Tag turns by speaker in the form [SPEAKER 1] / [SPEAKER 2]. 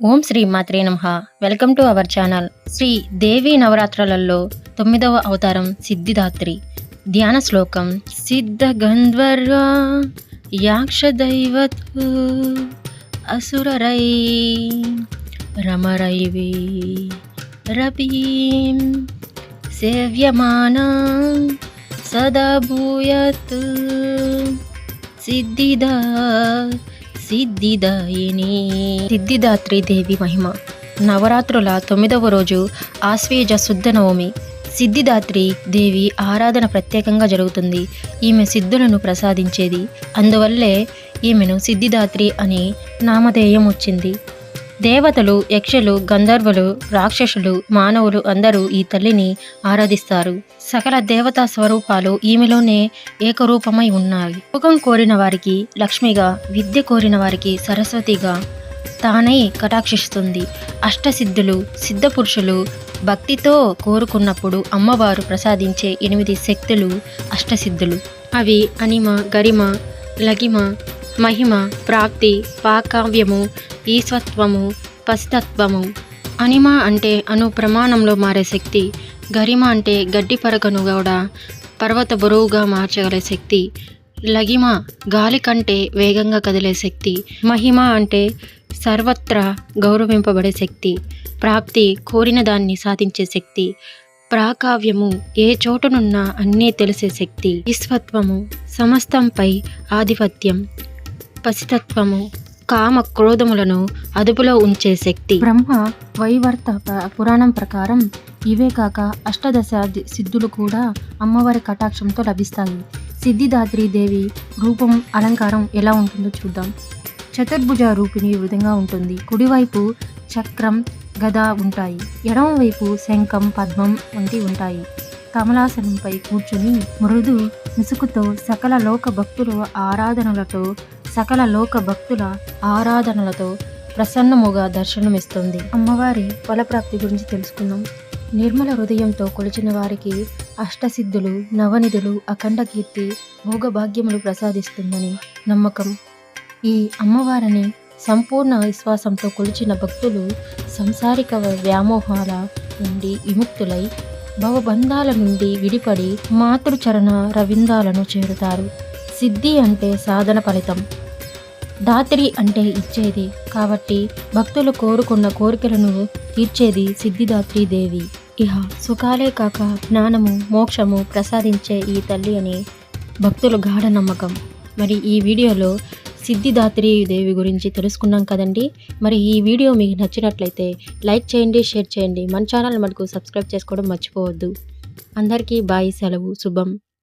[SPEAKER 1] ఓం శ్రీ మాత్రే నమః. Welcome to our channel. Shri Devi నవరాత్రులలో తొమ్మిదవ అవతారం సిద్ధిదాత్రి. ధ్యాన శ్లోకం సిద్ధ గంధ్వర్వా యాక్ష దైవత్ అసురరై రమరైవి రబీం సేవ్యమానా సదా భూయత్ సిద్ధిదా సిద్ధిదాయిని సిద్ధిదాత్రి దేవి మహిమ. నవరాత్రుల తొమ్మిదవ రోజు ఆశ్వేజ శుద్ధ నవమి. సిద్ధిదాత్రి దేవి ఆరాధన ప్రత్యేకంగా జరుగుతుంది. ఈమె సిద్ధులను ప్రసాదించేది. అందువల్లే ఈమెను సిద్ధిదాత్రి అని నామధేయం వచ్చింది. దేవతలు యక్షులు గంధర్వులు రాక్షసులు మానవులు అందరూ ఈ తల్లిని ఆరాధిస్తారు. సకల దేవతా స్వరూపాలు ఈమెలోనే ఏకరూపమై ఉన్నాయి. సుఖం కోరిన వారికి లక్ష్మిగా విద్య కోరిన వారికి సరస్వతిగా తానై కటాక్షిస్తుంది. అష్టసిద్ధులు సిద్ధపురుషులు భక్తితో కోరుకున్నప్పుడు అమ్మవారు ప్రసాదించే ఎనిమిది శక్తులు అష్టసిద్ధులు. అవి అనిమ గరిమ లగిమ మహిమ ప్రాప్తి పాకావ్యము ఈశ్వత్వము పసితత్వము. అనిమ అంటే అను ప్రమాణంలో మారే శక్తి. గరిమ అంటే గడ్డి పరకను కూడా పర్వత బరువుగా మార్చగల శక్తి. లగిమ గాలి కంటే వేగంగా కదిలే శక్తి మహిమ అంటే సర్వత్రా గౌరవింపబడే శక్తి ప్రాప్తి కోరిన దాన్ని సాధించే శక్తి ప్రాకావ్యము ఏ చోటనున్నా అన్నీ తెలిసే శక్తి ఈశ్వత్వము సమస్తంపై ఆధిపత్యం పసితత్వము కామ క్రోధములను అదుపులో ఉంచే శక్తి. బ్రహ్మ వైవర్త ప- పురాణం ప్రకారం ఇవే కాక అష్టదశ సిద్ధులు కూడా అమ్మవారి కటాక్షంతో లభిస్తాయి. సిద్ధిదాత్రి దేవి రూపం అలంకారం ఎలా ఉంటుందో చూద్దాం. చతుర్భుజ రూపిణి ఈ విధంగా ఉంటుంది. కుడివైపు చక్రం గద ఉంటాయి. ఎడమవైపు శంఖం పద్మం వంటి ఉంటాయి. కమలాసనంపై కూర్చుని మృదు ముసుగుతో సకల లోక భక్తుల ఆరాధనలతో సకల లోక భక్తుల ఆరాధనలతో ప్రసన్నముగా దర్శనమిస్తుంది. అమ్మవారి ఫలప్రాప్తి గురించి తెలుసుకుందాం. నిర్మల హృదయంతో కొలిచిన వారికి అష్టసిద్ధులు నవనిధులు అఖండ కీర్తి భోగభాగ్యములు ప్రసాదిస్తుందని నమ్మకం. ఈ అమ్మవారిని సంపూర్ణ విశ్వాసంతో కొలిచిన భక్తులు సంసారిక వ్యామోహాల నుండి విముక్తులై భవబంధాల నుండి విడిపడి మాతృచరణ రవిందాలను చేరుతారు. సిద్ధి అంటే సాధన ఫలితం. దాత్రి అంటే ఇచ్చేది. కాబట్టి భక్తులు కోరుకున్న కోరికలను తీర్చేది సిద్ధిదాత్రి దేవి. ఇహ సుఖాలే కాక జ్ఞానము మోక్షము ప్రసాదించే ఈ తల్లి అని భక్తుల గాఢ నమ్మకం. మరి ఈ వీడియోలో సిద్ధిదాత్రి దేవి గురించి తెలుసుకున్నాం కదండి. మరి ఈ వీడియో మీకు నచ్చినట్లయితే లైక్ చేయండి షేర్ చేయండి. మన ఛానల్ మటుకు సబ్స్క్రైబ్ చేసుకోవడం మర్చిపోవద్దు. అందరికీ బాయ్ సెలవు శుభం.